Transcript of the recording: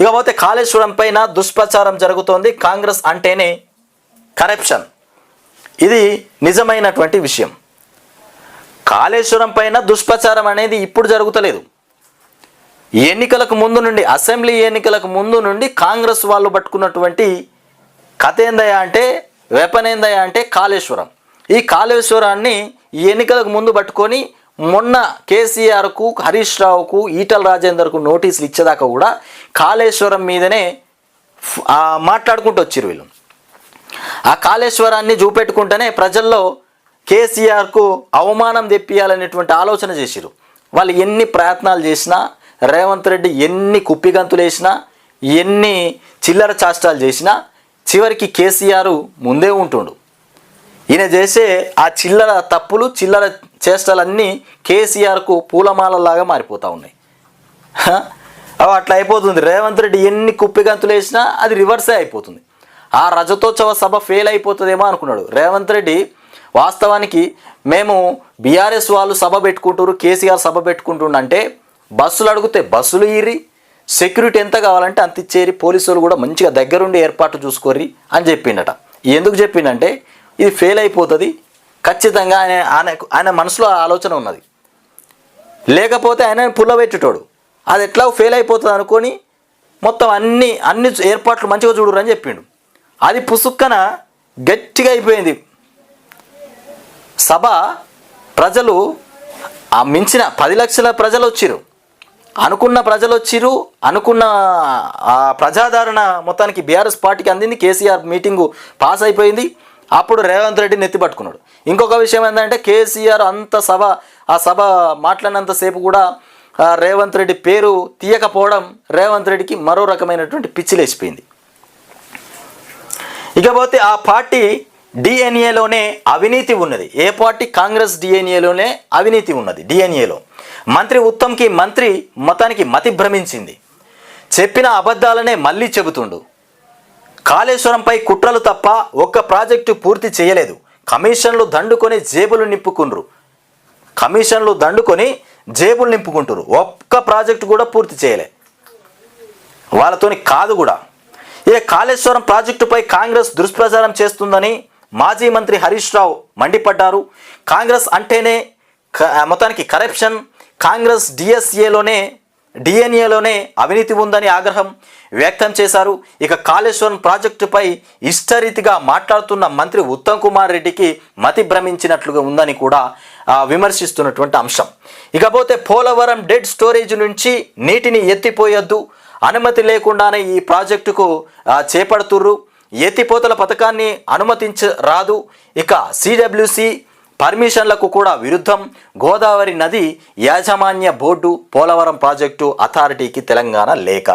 ఇకపోతే కాళేశ్వరం పైన దుష్ప్రచారం జరుగుతోంది. కాంగ్రెస్ అంటేనే కరప్షన్ ఇది నిజమైనటువంటి విషయం. కాళేశ్వరం పైన దుష్ప్రచారం అనేది ఇప్పుడు జరుగుతలేదు. ఎన్నికలకు ముందు నుండి అసెంబ్లీ ఎన్నికలకు ముందు నుండి కాంగ్రెస్ వాళ్ళు పట్టుకున్నటువంటి కథ ఏందయ్యా అంటే వెపన్ ఏందయ్యా అంటే కాళేశ్వరం. ఈ కాళేశ్వరాన్ని ఈ ఎన్నికలకు ముందు పట్టుకొని మొన్న కేసీఆర్కు హరీష్ రావుకు ఈటల రాజేందర్కు నోటీసులు ఇచ్చేదాకా కూడా కాళేశ్వరం మీదనే మాట్లాడుకుంటూ వచ్చారు వీళ్ళు. ఆ కాళేశ్వరాన్ని చూపెట్టుకుంటేనే ప్రజల్లో కేసీఆర్కు అవమానం తెప్పియాలనేటువంటి ఆలోచన చేసిరు వాళ్ళు ఎన్ని ప్రయత్నాలు చేసినా రేవంత్ రెడ్డి ఎన్ని కుప్పిగంతులు వేసినా ఎన్ని చిల్లర చాష్టాలు చేసినా చివరికి కేసీఆర్ ముందే ఉంటుండు. ఈయన చేసే ఆ చిల్లర తప్పులు చిల్లర చేష్టలన్నీ కేసీఆర్కు పూలమాలలాగా మారిపోతూ ఉన్నాయి. అవి అట్లా అయిపోతుంది. రేవంత్ రెడ్డి ఎన్ని కుప్పిగంతులు వేసినా అది రివర్సే అయిపోతుంది. ఆ రజతోత్సవ సభ ఫెయిల్ అయిపోతుందేమో అనుకున్నాడు. రేవంత్ రెడ్డి వాస్తవానికి మేము బీఆర్ఎస్ వాళ్ళు సభ పెట్టుకుంటారు కేసీఆర్ సభ పెట్టుకుంటుండంటే బస్సులు అడిగితే బస్సులు ఈరి సెక్యూరిటీ ఎంత కావాలంటే అంత ఇచ్చేరి పోలీసులు కూడా మంచిగా దగ్గరుండి ఏర్పాటు చూసుకోర్రి అని చెప్పిండట. ఎందుకు చెప్పిండంటే ఇది ఫెయిల్ అయిపోతుంది. ఖచ్చితంగా ఆయన ఆయన ఆయన మనసులో ఆలోచన ఉన్నది. లేకపోతే ఆయన పుల్లబెట్టేటోడు. అది ఎట్లా ఫెయిల్ అయిపోతుంది అనుకొని మొత్తం అన్ని అన్ని ఏర్పాట్లు మంచిగా చూడరు అని చెప్పిండు. అది పుసుక్కన గట్టిగా అయిపోయింది. సభ ప్రజలు ఆ మించిన పది లక్షల ప్రజలు వచ్చిరు అనుకున్న ప్రజలు వచ్చిరు అనుకున్న ఆ ప్రజాదరణ మొత్తానికి బీఆర్ఎస్ పార్టీకి అందింది. కేసీఆర్ మీటింగు పాస్ అయిపోయింది. అప్పుడు రేవంత్ రెడ్డి నెత్తి పట్టుకున్నాడు. ఇంకొక విషయం ఏంటంటే కేసీఆర్ అంత సభ ఆ సభ మాట్లాడినంతసేపు కూడా రేవంత్ రెడ్డి పేరు తీయకపోవడం రేవంత్ రెడ్డికి మరో రకమైనటువంటి పిచ్చిలేసిపోయింది. ఇకపోతే ఆ పార్టీ డిఎన్ఏలోనే అవినీతి ఉన్నది. ఏ పార్టీ? కాంగ్రెస్ డిఎన్ఏలోనే అవినీతి ఉన్నది డిఎన్ఏలో. మంత్రి ఉత్తమ్కి మంత్రి మతానికి మతి భ్రమించింది. చెప్పిన అబద్ధాలనే మళ్ళీ చెబుతుండు. కాళేశ్వరంపై కుట్రలు తప్ప ఒక్క ప్రాజెక్టు పూర్తి చేయలేదు. కమిషన్లు దండుకొని జేబులు నింపుకుండ్రు. కమిషన్లు దండుకొని జేబులు నింపుకుంటారు ఒక్క ప్రాజెక్టు కూడా పూర్తి చేయలే. వాళ్ళతోని కాదు కూడా. ఇక కాళేశ్వరం ప్రాజెక్టుపై కాంగ్రెస్ దుష్ప్రచారం చేస్తుందని మాజీ మంత్రి హరీష్ రావు మండిపడ్డారు. కాంగ్రెస్ అంటేనే క- మొత్తానికి కరప్షన్. కాంగ్రెస్ డిఎస్ఏలోనే డిఎన్ఏలోనే అవినీతి ఉందని ఆగ్రహం వ్యక్తం చేశారు. ఇక కాళేశ్వరం ప్రాజెక్టుపై ఇష్టరీతిగా మాట్లాడుతున్న మంత్రి ఉత్తమ్ కుమార్ రెడ్డికి మతి భ్రమించినట్లుగా ఉందని కూడా విమర్శిస్తున్నటువంటి అంశం. ఇకపోతే పోలవరం డెడ్ స్టోరేజ్ నుంచి నీటిని ఎత్తిపోయొద్దు. అనుమతి లేకుండానే ఈ ప్రాజెక్టుకు చేపడుతుర్రు. ఎత్తిపోతల పథకాన్ని అనుమతించరాదు ఇక సిడబ్ల్యూసి పర్మిషన్లకు కూడా విరుద్ధం. గోదావరి నది యాజమాన్య బోర్డు పోలవరం ప్రాజెక్టు అథారిటీకి తెలంగాణ లేఖ.